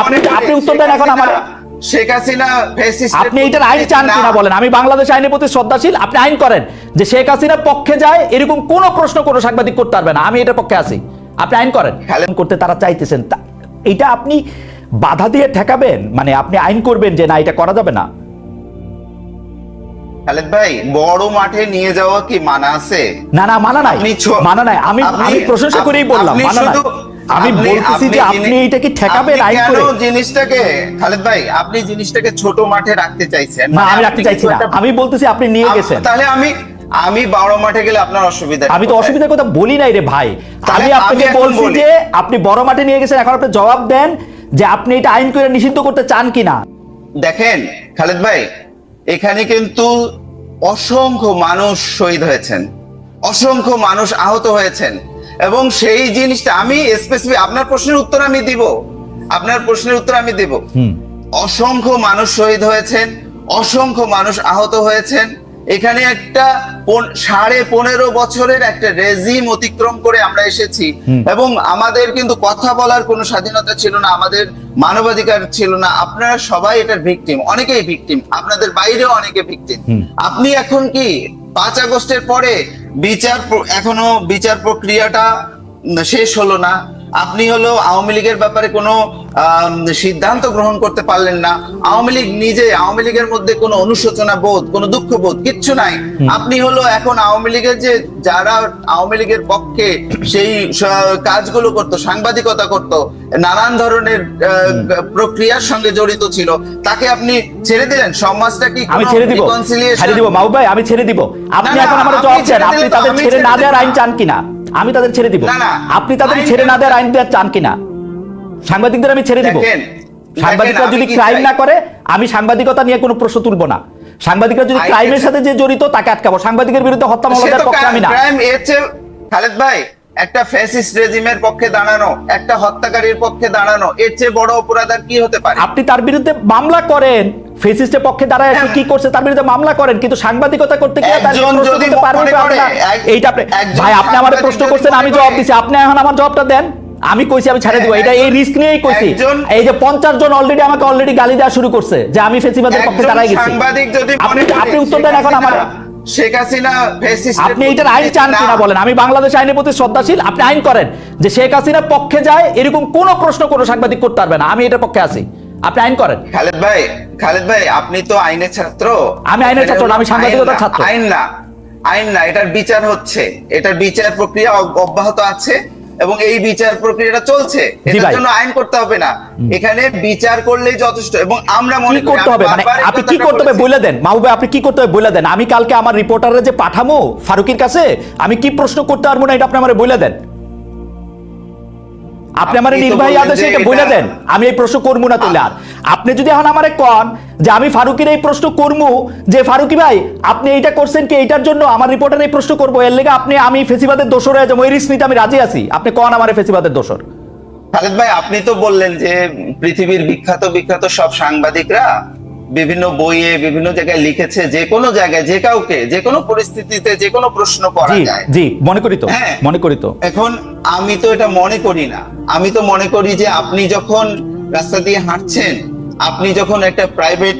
আপনি আপনি উত্তর দেন এখন আমার শেখ হাসিনা আপনি এটার আইন চান কিনা বলেন? আমি বাংলাদেশ আইনের প্রতি শ্রদ্ধাশীল। আপনি আইন করেন যে শেখ হাসিনার পক্ষে যায় এরকম কোনো প্রশ্ন কোনো সাংবাদিক করতে পারবে না। আমি এটার পক্ষে আছি। আপনি আইন করেন। করতে তারা চাইতেছেন। এটা আপনি বাধা দিয়ে ঠেকাবেন? মানে আপনি আইন করবেন যে না এটা করা যাবে না? খালেদ ভাই বড় মাঠে নিয়ে যাওয়া কি মানা আছে? না না মানা নাই। মানা নাই। আমি আমি প্রশংসা করেই বললাম মানা নাই। আমি বলতেছি যে আপনি জিনি- এটা কি ঠেকাবেন আইন কেন করে। জিনিসটাকে খালেদ ভাই আপনি জিনিসটাকে ছোট মাঠে রাখতে চাইছেন। না মানে আমি রাখতে চাইছি না। আমি বলতেছি আপনি নিয়ে গেছেন। তাহলে আমি আমি বড় মাঠে গেলে আপনার অসুবিধা আমি তো অসুবিধার কথা বলি নাই রে ভাই। আমি আপনাকে বলছি যে আপনি বড় মাঠে নিয়ে গেছেন এখন আপনি জবাব দেন যে আপনি এটা আইন করে নিষিদ্ধ করতে চান কিনা। দেখেন খালেদ ভাই এখানে কিন্তু অসংখ্য মানুষ শহীদ হয়েছেন। অসংখ্য মানুষ আহত হয়েছেন। এবং সেই জিনিসটা আমি স্পেসিফিক আপনার প্রশ্নের উত্তর আমি দিব। আপনার প্রশ্নের উত্তর আমি দিব। অসংখ্য মানুষ শহীদ হয়েছেন অসংখ্য মানুষ আহত হয়েছেন। এখানে একটা সাড়ে পনেরো বছরের একটা রেজিম অতিক্রম করে আমরা এসেছি। এবং আমাদের কিন্তু কথা বলার কোনো স্বাধীনতা ছিল না আমাদের মানবাধিকার ছিল না। আপনারা সবাই এটার ভিকটিম অনেকেই ভিকটিম আপনাদের বাইরেও অনেকে ভিকটিম আপনি এখন কি পাঁচ আগস্টের পরে বিচার এখনও বিচার প্রক্রিয়াটা শেষ হলো না। আপনি হলো আওয়ামী লীগের ব্যাপারে কোনো সিদ্ধান্ত গ্রহণ করতে পারলেন না। আওয়ামী লীগ নিজে আওয়ামী লীগের মধ্যে কোনো অনুশোচনা বোধ কোনো দুঃখ বোধ কিচ্ছু নাই। আপনি হলো এখন আওয়ামী লীগের যে যারা আওয়ামী লীগের পক্ষে সেই কাজগুলো করতো সাংবাদিকতা করতো নানান ধরনের প্রক্রিয়ার সঙ্গে জড়িত ছিল তাকে আপনি ছেড়ে দিলেন? সমাজটা কি আমি ছেড়ে দিব। ছেড়ে দিব। মাহবুব ভাই আমি ছেড়ে দিব। আপনি এখন আমার জবাব দেন আপনি তাদের ছেড়ে না দেওয়ার আইন চান কিনা? আমি তাদের ছেড়ে দিব। আপনি তাদের ছেড়ে না দেওয়ার? আইন দেওয়ার চান কিনা? সাংবাদিকদের আমি ছেড়ে দিব। সাংবাদিকরা যদি ক্রাইম না করে আমি সাংবাদিকতা নিয়ে কোনো প্রশ্ন তুলবো না। সাংবাদিকরা যদি ক্রাইমের সাথে যে জড়িত তাকে আটকাবো। সাংবাদিকের বিরুদ্ধে হত্যা মামলার পক্ষে আমি না। খালেদ ভাই একটা ফ্যাসিস্ট রেজিমের পক্ষে দাঁড়ানো একটা হত্যাকারীর পক্ষে দাঁড়ানো এর চেয়ে বড় অপরাধ আর কি হতে পারে? আপনি তার বিরুদ্ধে মামলা করেন। ফেসিস্টের পক্ষে দাঁড়ায় এসে কি করছে তার বিরুদ্ধে মামলা করেন কিন্তু সাংবাদিকতা করতে গিয়ে তার প্রশ্ন যদি করতে পারবে না। এইটা আপনি ভাই আপনি আমার প্রশ্ন করছেন আমি জবাব দিছি। আপনি এখন আমার জবাবটা দেন আমি কইছি আমি ছেড়ে দিব। এটা এই রিস্ক নিয়েই কইছি। এই যে পঞ্চাশ জন অলরেডি আমাকে অলরেডি গালি দেওয়া শুরু করছে যে আমি ফেসিবাদের পক্ষে দাঁড়াই গেছি। সাংবাদিক যদি আপনি আপনি উত্তর দেন এখন আমার। শেখ হাসিনা ফ্যাসিস্ট আপনি এটার আইন চান কিনা বলেন? আমি বাংলাদেশ আইনের প্রতি শ্রদ্ধাশীল। আপনি আইন করেন যে শেখ হাসিনা পক্ষে যায় এরকম কোন প্রশ্ন কোনো সাংবাদিক করতে পারবে না। আমি এটার পক্ষে আছি। আপনি আইন করেন। খালেদ ভাই খালেদ ভাই আপনি তো আইনের ছাত্র। আমি আইনের ছাত্র না, আমি সাংবাদিকতার ছাত্র। আইন না আইন না এটার বিচার হচ্ছে। এটার বিচার প্রক্রিয়া অব্যাহত আছে এবং এই বিচার প্রক্রিয়াটা চলছে। এটার জন্য আইন করতে হবে না। এখানে বিচার করলেই যথেষ্ট এবং আমরা মনে কি করতে হবে? মানে আপনি কি করতে হবে? বলে দেন। মাহবুবে আপনি কি করতে হবে? বলে দেন। আমি কালকে আমার রিপোর্টারে যে পাঠামো ফারুকের কাছে আমি কি প্রশ্ন করতে পারব না এটা আপনি আমার বলে দেন। আপনি আমার নির্বাহী আদেশে এটা বলে দেন। আমি এই প্রশ্ন করব না তাহলে আর। আপনি যদি এখন আমারে কন যে আমি ফারুকের এই প্রশ্ন করব যে ফারুকি ভাই আপনি এইটা করছেন কি এইটার জন্য আমার রিপোর্টার এই প্রশ্ন করব? এর লেগে আপনি আমি ফেসিবাদের দোষর হয়ে যাব। এই রিস্ক নিতে আমি রাজি আছি। আপনি কন আমার ফেসিবাদের দোষর? খালেদ ভাই আপনি তো বললেন যে পৃথিবীর বিখ্যাত বিখ্যাত সব সাংবাদিকরা বিভিন্ন বইয়ে বিভিন্ন জায়গায় লিখেছে যে কোনো জায়গায় যে কাউকে যে কোনো পরিস্থিতিতে যে কোনো প্রশ্ন করা যায়। জি মনে করি তো হ্যাঁ। মনে করি তো। এখন আমি তো এটা মনে করি না। আমি তো মনে করি যে আপনি যখন রাস্তা দিয়ে হাঁটছেন আপনি যখন একটা প্রাইভেট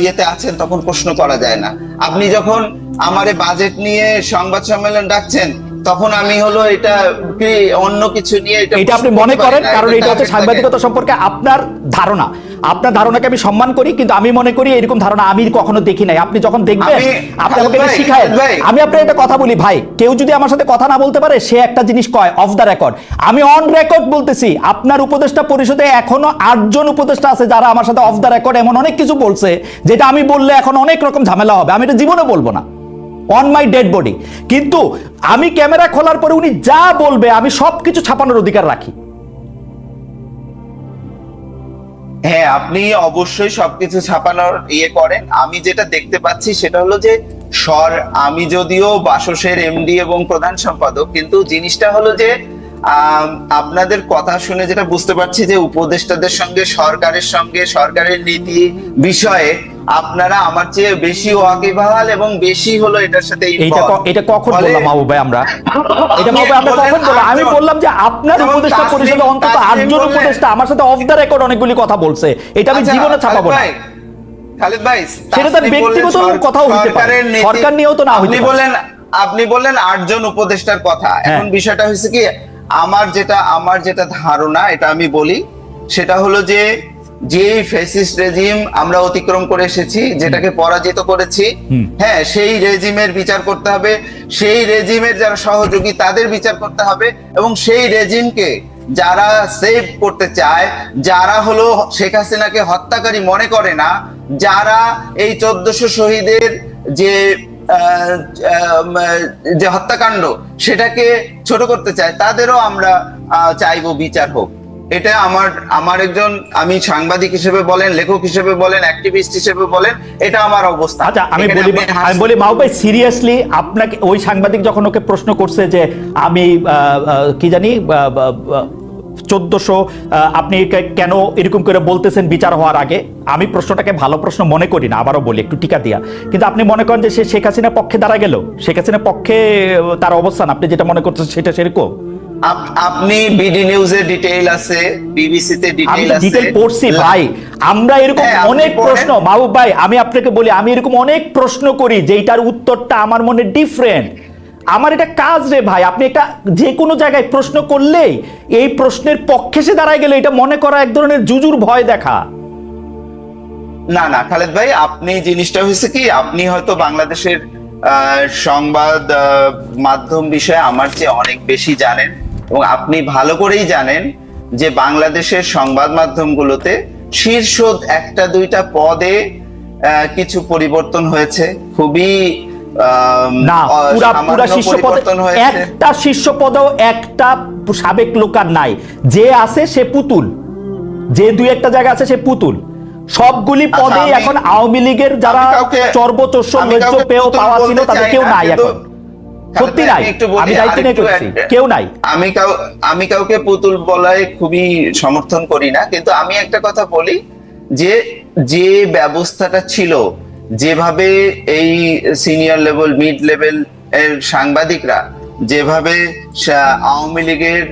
ইয়েতে আছেন তখন প্রশ্ন করা যায় না। আপনি যখন আমারে বাজেট নিয়ে সংবাদ সম্মেলন ডাকছেন তখন আমি হলো এটা কি অন্য কিছু নিয়ে এটা আপনি মনে করেন কারণ এটা হচ্ছে সাংবাদিকতা সম্পর্কে আপনার ধারণা। আপনার ধারণাকে আমি সম্মান করি কিন্তু আমি মনে করি এরকম ধারণা আমি কখনো দেখি নাই। আপনি যখন দেখবেন আমি- আপনি আমাকে শিখায় আমি আপনার একটা কথা বলি ভাই কেউ যদি আমার সাথে কথা না বলতে পারে সে একটা জিনিস কয় অফ দ্য রেকর্ড আমি অন রেকর্ড বলতেছি আপনার উপদেষ্টা পরিষদে এখনও আটজন উপদেষ্টা আছে যারা আমার সাথে অফ দ্য রেকর্ড এমন অনেক কিছু বলছে যেটা আমি বললে এখন অনেক রকম ঝামেলা হবে। আমি এটা জীবনে বলব না। অন মাই ডেড বডি কিন্তু আমি ক্যামেরা খোলার পরে উনি যা বলবে, আমি সবকিছু ছাপানোর অধিকার রাখি। হ্যাঁ আপনি অবশ্যই সবকিছু ছাপানোর ইয়ে করেন। আমি যেটা দেখতে পাচ্ছি সেটা হলো যে সর আমি যদিও বাসসের এমডি এবং প্রধান সম্পাদক, কিন্তু জিনিসটা হলো যে আপনাদের কথা শুনে যেটা বুঝতে পারছি যে উপদেষ্টাদের সঙ্গে সরকারের সঙ্গে সরকারের নীতি বিষয়ে আপনারা আমার চেয়ে বেশি ওয়াকিবহাল এবং বেশি হলো এটার সাথে। ক- এটা কখন বললাম মাহবুব ভাই আমরা এটা মাহবুব আমরা কখন বললাম আমি বললাম যে আপনার উপদেষ্টা পরিষদে অন্তত আটজন উপদেষ্টা আমার সাথে অফ দ্য রেকর্ড অনেকগুলি কথা বলছে এটা আমি আচ্ছা, জীবনে ছাপাবো না খালেদ ভাই সেটা তার ব্যক্তিগত কথাও হইতে পারে। সরকার নিয়েও তো না হইতে। বললেন আপনি বললেন আটজন উপদেষ্টার কথা হ্যাঁ। এখন বিষয়টা হয়েছে কি আমার যেটা আমার যেটা ধারণা এটা আমি বলি সেটা হলো যে যে ফেসিস্ট রেজিম আমরা অতিক্রম করে এসেছি যেটাকে পরাজিত করেছি হ্যাঁ সেই রেজিমের বিচার করতে হবে সেই রেজিমের যারা সহযোগী তাদের বিচার করতে হবে এবং সেই রেজিমকে যারা সেভ করতে চায় যারা হলো শেখ হাসিনাকে হত্যাকারী মনে করে না যারা এই চোদ্দশো শহীদের যে যে হত্যাকাণ্ড সেটাকে ছোট করতে চায় তাদেরও আমরা চাইব বিচার হোক। এটা আমার আমার একজন আমি সাংবাদিক হিসেবে বলেন লেখক হিসেবে বলেন অ্যাক্টিভিস্ট হিসেবে বলেন এটা আমার অবস্থা। আচ্ছা আমি বলি আমি বলি মাহবুব ভাই সিরিয়াসলি আপনাকে ওই সাংবাদিক যখন ওকে প্রশ্ন করছে যে আমি কি জানি চোদ্দশো আপনি কেন এরকম করে বলতেছেন বিচার হওয়ার আগে? আমি প্রশ্নটাকে ভালো প্রশ্ন মনে করি না আবারও বলি একটু টিকা দিয়া। কিন্তু আপনি মনে করেন যে সে শেখ হাসিনার পক্ষে দাঁড়া গেল? শেখ হাসিনার পক্ষে তার অবস্থান আপনি যেটা মনে করছেন সেটা সেরকম? আপনি বিডি নিউজে ডিটেইল আছে বিবিসি তে আমি ডিটেইল আছে। ডিটেল পড়ছি ভাই। আমরা এরকম হ্যাঁ, অনেক প্রশ্ন মাহবুব ভাই আমি আপনাকে বলি আমি এরকম অনেক প্রশ্ন করি যেটার উত্তরটা আমার মনে ডিফারেন্ট আমার এটা কাজ রে ভাই, আপনি এটা যে কোনো জায়গায় প্রশ্ন করলেই এই প্রশ্নের পক্ষে সে দাঁড়ায় গেলে এটা মনে করা এক ধরনের জুজুর ভয় দেখা। না না, খালেদ ভাই, আপনি জিনিসটা হয়েছে কি, আপনি হয়তো বাংলাদেশের সংবাদ মাধ্যম বিষয়ে আমার চেয়ে অনেক বেশি জানেন এবং আপনি ভালো করেই জানেন যে বাংলাদেশের সংবাদ মাধ্যমগুলোতে শীর্ষ একটা দুইটা পদে কিছু পরিবর্তন হয়েছে। খুবই না পুরা পুরা শীর্ষ পদে একটা শীর্ষ পদেও একটা সাবেক লোকার নাই। যে আছে সে পুতুল। যে দুই একটা জায়গা আছে সে পুতুল। সবগুলি আচ্ছা, পদে এখন আওয়ামী লীগের যারা আমি লজ্জ পেয়েও পাওয়া ছিল তাদের কেউ নাই এখন। সত্যি নাই আমি দায়িত্ব নিয়ে করছি। কেউ নাই। আমি কাউ আমি কাউকে পুতুল বলায় খুবই সমর্থন করি না কিন্তু আমি একটা কথা বলি যে যে ব্যবস্থাটা ছিল যেভাবে এই সিনিয়র লেভেল মিড লেভেল এর সাংবাদিকরা যেভাবে আওয়ামী লীগের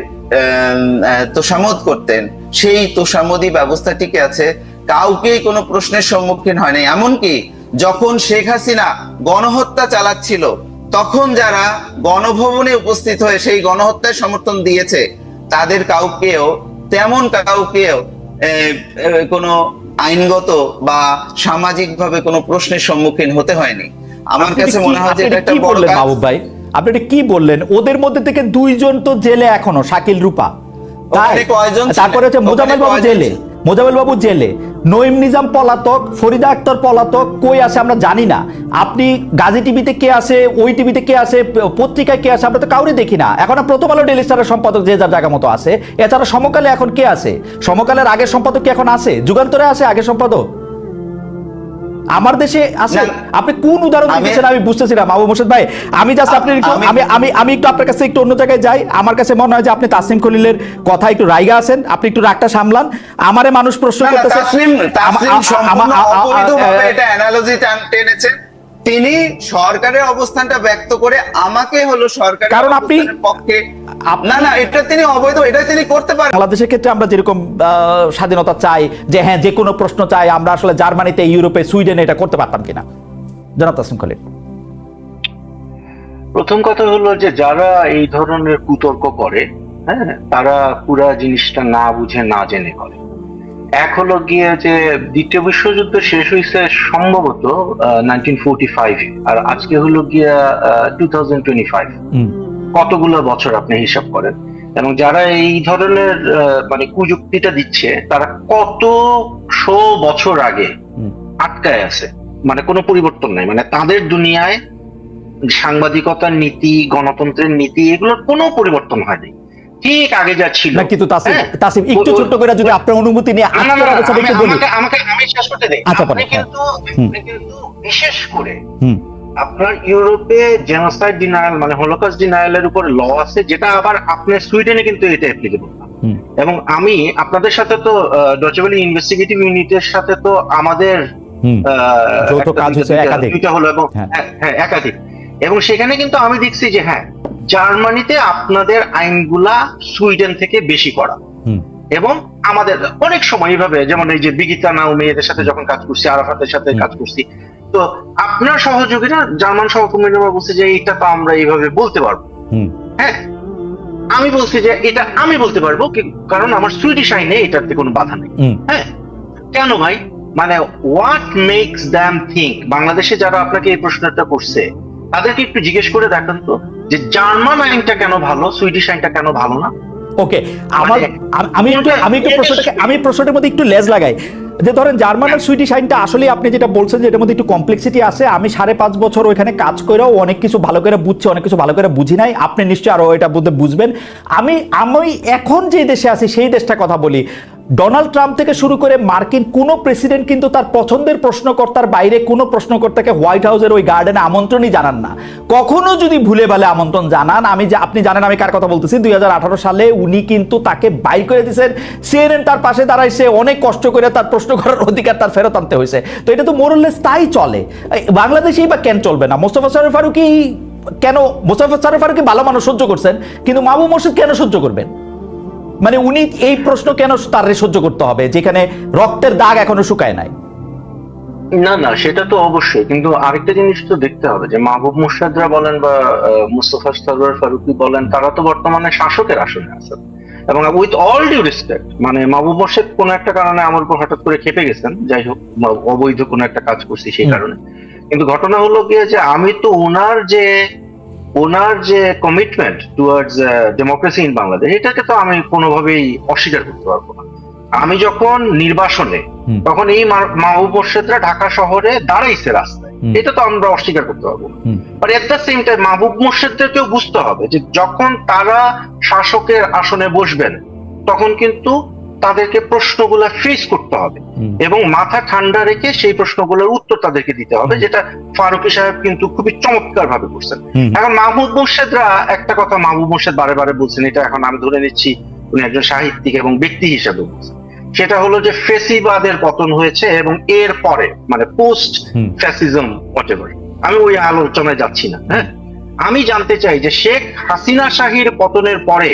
তোষামত করতেন, সেই তোষামদি ব্যবস্থা টিকে আছে। কাউকেই কোনো প্রশ্নের সম্মুখীন হয়নি এমনকি যখন শেখ হাসিনা গণহত্যা চালাচ্ছিল, তখন যারা গণভবনে উপস্থিত হয়ে সেই গণহত্যার সমর্থন দিয়েছে, তাদের কাউকেও, তেমন কাউকেও কোনো আইনগত বা সামাজিক ভাবে কোনো প্রশ্নের সম্মুখীন হতে হয়নি। আমার কাছে মনে হয় যে এটা একটা কি বড়। মাহবুব ভাই? আপনি এটা কি বললেন? ওদের মধ্যে থেকে দুইজন তো জেলে এখনও শাকিল রূপা। তাই? তারপরে হচ্ছে মোজাম্মেল বাবু জেলে। ছিলেন? মোজামেল বাবু জেলে। নইম নিজাম পলাতক, ফরিদা আক্তার পলাতক, কই আছে আমরা জানি না। আপনি গাজী টিভিতে কে আছে, ওই টিভিতে কে আছে, পত্রিকায় কে আছে, আমরা তো কাউরে দেখি না। এখন প্রথম আলো ডেলি স্টারের সম্পাদক যে যার জায়গা মতো আছে। এছাড়া সমকালে এখন কে আছে? সমকালের আগের সম্পাদক কি এখন আছে? যুগান্তরে আছে আগের সম্পাদক? আমার দেশে আছে। আপনি কোন উদাহরণ আমি- দিচ্ছেন আমি বুঝতেছি না মাহবুব মোর্শেদ ভাই। আমি জাস্ট আপনি একটু আমি- আমি আমি একটু আপনার কাছে একটু অন্য জায়গায় যাই। আমার কাছে মনে হয় যে আপনি তাসনিম খলিলের কথা একটু রাইগা আছেন। আপনি একটু রাগটা সামলান। আমারে মানুষ প্রশ্ন করতেছে তাসিম আমা- সম্পূর্ণ অবৈধভাবে এটা অ্যানালজি টেনেছেন তিনি সরকারের অবস্থানটা ব্যক্ত করে আমাকে হলো সরকারের কারণ আপনি- পক্ষে। না না এটা তিনি অবৈধ এটা তিনি করতে পারেন। বাংলাদেশের ক্ষেত্রে আমরা যেরকম স্বাধীনতা চাই যে হ্যাঁ যে কোনো প্রশ্ন চাই আমরা আসলে জার্মানিতে ইউরোপে সুইডেনে এটা করতে পারতাম কিনা? জনাব খলিল প্রথম কথা হলো যে যারা এই ধরনের কুতর্ক করে হ্যাঁ তারা পুরা জিনিসটা না বুঝে না জেনে করে। এক হলো গিয়ে যে দ্বিতীয় বিশ্বযুদ্ধ শেষ হয়েছে সম্ভবত নাইনটিন ফোরটি ফাইভ আর আজকে হলো গিয়া টু থাউজেন্ড টোয়েন্টি ফাইভ কতগুলো বছর আপনি হিসাব করেন? এবং যারা এই ধরনের মানে কুযুক্তিটা দিচ্ছে তারা কত শো বছর আগে আটকায় আছে? মানে কোনো পরিবর্তন নাই। মানে তাদের দুনিয়ায় সাংবাদিকতার নীতি গণতন্ত্রের নীতি এগুলোর কোনো পরিবর্তন হয়নি। ঠিক আগে যা ছিল। না কিন্তু তাসিম হ্যাঁ। তাসিম একটু ও- করে যদি আপনার অনুমতি নিয়ে না, না, আজকের অবস্থাটা একটু বলি। আমাকে আমি শেষ করতে আচ্ছা, আপনি। কিন্তু কিন্তু বিশেষ করে আপনার ইউরোপে জেনোসাইড ডিনায়াল মানে হলোকাস্ট ডিনায়ালের উপর ল আছে যেটা আবার আপনার সুইডেনে কিন্তু এটা অ্যাপ্লিকেবল এবং আমি আপনাদের সাথে তো ডচেবলি ইনভেস্টিগেটিভ ইউনিটের সাথে তো আমাদের যৌথ কাজ। হলো এবং। হ্যাঁ, হ্যাঁ একাধিক। এবং সেখানে কিন্তু আমি দেখছি যে হ্যাঁ জার্মানিতে আপনাদের আইনগুলা সুইডেন থেকে বেশি করা। এবং আমাদের অনেক সময় এইভাবে যেমন এই যে বিগিতা নাও মেয়েদের সাথে যখন কাজ করছি আরাফাতের সাথে কাজ করছি। তো আপনার সহযোগীরা জার্মান সহকর্মীরা বলছে যে এটা তো আমরা এইভাবে বলতে পারব। হ্যাঁ আমি বলছি যে এটা আমি বলতে পারব কারণ আমার সুইডিশ আইনে এটাতে কোনো বাধা নেই। হ্যাঁ। কেন ভাই? মানে হোয়াট মেক্স দ্যাম থিঙ্ক বাংলাদেশে যারা আপনাকে এই প্রশ্নটা করছে তাদেরকে একটু জিজ্ঞেস করে দেখেন তো। যে জার্মান আইনটা কেন ভালো সুইডিশ আইনটা কেন ভালো না? ওকে আমার মানে- আমি একটু আমি একটু প্রশ্নটাকে আমি প্রশ্নটার মধ্যে একটু লেজ লাগাই। যে ধরেন জার্মান আর সুইডিশ আইনটা আসলে আপনি যেটা বলছেন যে এটার মধ্যে একটু কমপ্লেক্সিটি আছে আমি সাড়ে পাঁচ বছর ওইখানে কাজ করেও অনেক কিছু ভালো করে বুঝছি অনেক কিছু ভালো করে বুঝি নাই। আপনি নিশ্চয়ই আরও এটা বুঝতে বুঝবেন। আমি আমি এখন যে দেশে আছি সেই দেশটা কথা বলি। ডোনাল্ড ট্রাম্প থেকে শুরু করে মার্কিন কোনো প্রেসিডেন্ট কিন্তু তার পছন্দের প্রশ্নকর্তার বাইরে কোনো প্রশ্নকর্তাকে হোয়াইট হাউসের ওই গার্ডেনে আমন্ত্রণই জানান না। কখনো যদি ভুলে ভালে আমন্ত্রণ জানান, আমি যে আপনি জানেন আমি কার কথা বলতেছি, দুই হাজার আঠারো সালে উনি কিন্তু তাকে বাই করে দিয়েছেন। সিএনএন তার পাশে দাঁড়ায়, সে অনেক কষ্ট করে তার প্রশ্ন করার অধিকার তার ফেরত আনতে হয়েছে। তো এটা তো মোরলেস তাই চলে। বাংলাদেশেই বা কেন চলবে না? মোস্তফা সরোর ফারুকি কেন, মোস্তফা সরোর ফারুকি ভালো মানুষ সহ্য করছেন, কিন্তু মাহবুব মোর্শেদ কেন সহ্য করবেন? মানে উনি এই প্রশ্ন কেন তার সহ্য করতে হবে যেখানে রক্তের দাগ এখনও শুকায় নাই? না না সেটা তো অবশ্যই কিন্তু আরেকটা জিনিস তো দেখতে হবে যে মাহবুব মুর্শাদরা বলেন বা মুস্তফা সরওয়ার ফারুকি বলেন তারা তো বর্তমানে শাসকের আসনে আছেন এবং উইথ অল ডিউ রেসপেক্ট মানে মাহবুব মোর্শেদ কোনো একটা কারণে আমার উপর হঠাৎ করে খেপে গেছেন যাই হোক অবৈধ কোনো একটা কাজ করছি সেই কারণে। কিন্তু ঘটনা হলো গিয়ে যে আমি তো ওনার যে ওনার যে commitment towards democracy in Bangladesh এটাকে তো আমি কোনোভাবেই অস্বীকার করতে পারব না। আমি যখন নির্বাসনে তখন এই মা- মাহবুব মোর্শেদরা ঢাকা শহরে দাঁড়াইছে রাস্তায়। এটা তো আমরা অস্বীকার করতে পারব। But at the same time Mahbub মোর্শেদদেরকেও বুঝতে হবে যে যখন তারা শাসকের আসনে বসবেন তখন কিন্তু তাদেরকে প্রশ্নগুলো ফেস করতে হবে। এবং মাথা ঠান্ডা রেখে সেই প্রশ্নগুলোর উত্তর তাদেরকে দিতে হবে যেটা ফারুকি সাহেব কিন্তু খুবই চমৎকার ভাবে করছেন এখন মাহমুদ মোর্শেদরা একটা কথা মাহবুব মোর্শেদ বারে বারে বলছেন এটা এখন আমি ধরে নিচ্ছি উনি একজন সাহিত্যিক এবং ব্যক্তি হিসাবে বলছেন। সেটা হলো যে ফেসিবাদের পতন হয়েছে এবং এর পরে মানে পোস্ট। ফ্যাসিজম হোয়াটেভার আমি ওই আলোচনায় যাচ্ছি না হ্যাঁ? আমি জানতে চাই যে শেখ হাসিনা শাহীর পতনের পরে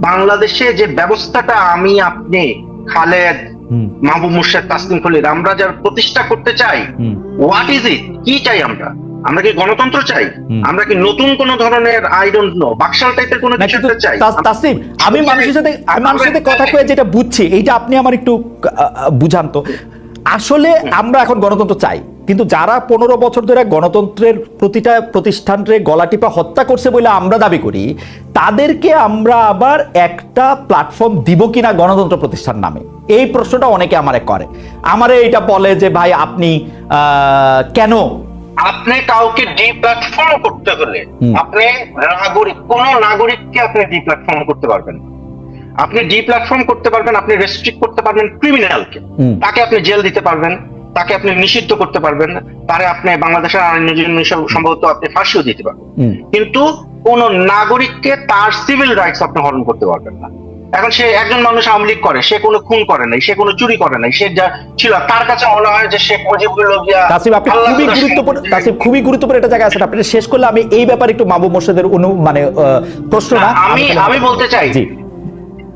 বাংলাদেশে যে ব্যবস্থাটা আমি আপনি খালেদ মাহবুব মুর্শেদ তাসলিম খলিল আমরা যার প্রতিষ্ঠা করতে চাই হোয়াট ইজ ইট কি চাই আমরা? আমরা কি গণতন্ত্র চাই? আমরা কি নতুন কোন ধরনের আই ডোন্ট নো বাকশাল টাইপের কোনো কিছু চাই? তাস- তাসলিম আমি মানুষের সাথে আমি মানুষের সাথে কথা কয়ে যেটা বুঝছি এইটা আপনি আমার একটু বুঝান তো। আসলে আমরা এখন গণতন্ত্র চাই। কিন্তু যারা পনেরো বছর ধরে গণতন্ত্রের প্রতিটা প্রতিষ্ঠানরে গলা টিপা হত্যা করছে বলে আমরা দাবি করি তাদেরকে আমরা আবার একটা প্ল্যাটফর্ম দিব কিনা গণতন্ত্র প্রতিষ্ঠান নামে? এই প্রশ্নটা অনেকে আমারে করে। আমারে এটা বলে যে ভাই আপনি কেন? আপনি কাউকে ডিপ্ল্যাটফর্ম করতে হলে আপনি নাগরিক কোন নাগরিককে আপনি ডিপ্ল্যাটফর্ম করতে পারবেন। আপনি ডিপ্ল্যাটফর্ম করতে পারবেন আপনি রেস্ট্রিক্ট করতে পারবেন ক্রিমিনালকে তাকে আপনি জেল দিতে পারবেন। তাকে আপনি নিষিদ্ধ করতে পারবেন তারে আপনি বাংলাদেশের আইন জন্য সম্ভবত আপনি ফাঁসিও দিতে পারবেন। কিন্তু কোন নাগরিককে তার সিভিল রাইটস আপনি হরণ করতে পারবেন না। এখন সে একজন মানুষ আওয়ামী লীগ করে সে কোনো খুন করে নাই সে কোনো চুরি করে নাই সে যা ছিল তার কাছে মনে হয় যে গিয়া আপনি খুবই গুরুত্বপূর্ণ সে- তাসিফ খুবই গুরুত্বপূর্ণ একটা জায়গা আছেন আপনি। শেষ করলে আমি এই ব্যাপারে একটু মাহবুব মোর্শেদের অনু মানে প্রশ্ন না আমি আমি বলতে চাই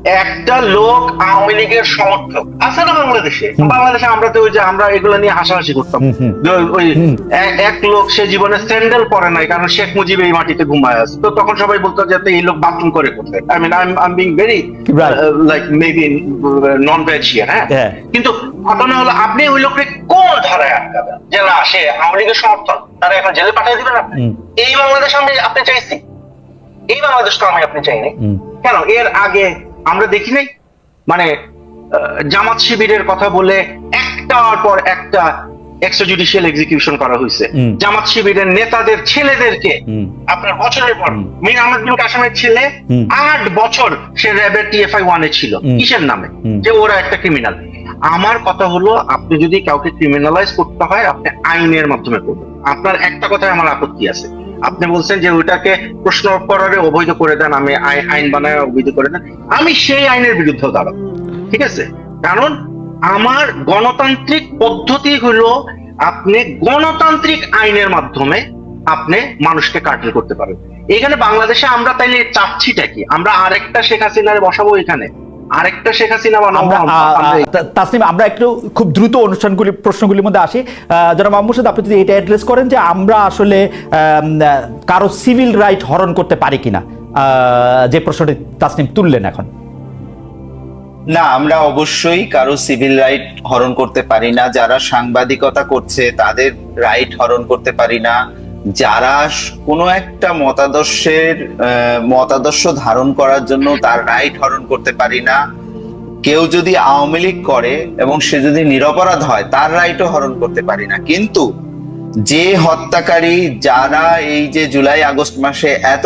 একটা লোক আওয়ামী লীগের সমর্থক। আছে না বাংলাদেশে? বাংলাদেশে আমরা তো ওই যে আমরা এগুলো নিয়ে হাসাহাসি করতাম। ওই- এক লোক সে জীবনে স্যান্ডেল পরে নাই কারণ শেখ মুজিব এই মাটিতে ঘুমায় আছে। তো তখন সবাই বলতো যে এই লোক বাথরুম করে কোথায়? I mean I am being very like maybe non veg হ্যাঁ? হ্যাঁ। কিন্তু ঘটনা হলো আপনি ওই লোককে কোন ধারায় আটকাবেন? যে না সে আওয়ামী লীগের সমর্থন তারা এখন জেলে পাঠিয়ে দিবেন আপনি। এই বাংলাদেশ আমি আপনি চাইছি। এই বাংলাদেশ তো আমি আপনি চাই নাই। কেন? এর আগে আমরা দেখি নাই? মানে জামাত শিবিরের কথা বলে একটার পর একটা এক্সট্রাজুডিশিয়াল এক্সিকিউশন করা হয়েছে। জামাত শিবিরের নেতাদের ছেলেদেরকে আপনার বছরের পর। মীর আহমদ বিন কাসেমের ছেলে আট বছর সে র্যাবের টিএফআই ওয়ানে ছিল। কিসের নামে? যে ওরা একটা ক্রিমিনাল আমার কথা হলো আপনি যদি কাউকে ক্রিমিনালাইজ করতে হয় আপনি আইনের মাধ্যমে করবেন। আপনার একটা কথায় আমার আপত্তি আছে। আপনি বলছেন যে ওইটাকে প্রশ্ন করারে অবৈধ করে দেন, আমি আইন বানায় অবৈধ করে দেন। আমি সেই আইনের বিরুদ্ধে দাঁড়াবো, ঠিক আছে? কারণ আমার গণতান্ত্রিক পদ্ধতি হলো আপনি গণতান্ত্রিক আইনের মাধ্যমে আপনি মানুষকে কাটল করতে পারেন এখানে বাংলাদেশে আমরা তাইলে চাচ্ছিটা কি? আমরা আরেকটা শেখ হাসিনারে বসাবো এখানে। আরেকটা শেখ হাসিনা তাসনিম আমরা একটু খুব দ্রুত অনুষ্ঠানগুলি প্রশ্নগুলির মধ্যে আসি। জনাব আপনি যদি এটা অ্যাড্রেস করেন যে আমরা আসলে কারও সিভিল রাইট হরণ করতে পারি কিনা আহ, যে প্রশ্নটি তাসনিম তুললেন এখন। না আমরা অবশ্যই কারও সিভিল রাইট হরণ করতে পারি না। যারা সাংবাদিকতা করছে তাদের রাইট হরণ করতে পারি না। যারা কোনো একটা মতাদর্শের মতাদর্শ ধারণ করার জন্য তার রাইট হরণ করতে পারি না। কেউ যদি আওয়ামী লীগ করে এবং সে যদি নিরপরাধ হয়, তার রাইটও হরণ করতে পারি না। কিন্তু যে হত্যাকারী যারা এই যে জুলাই আগস্ট মাসে এত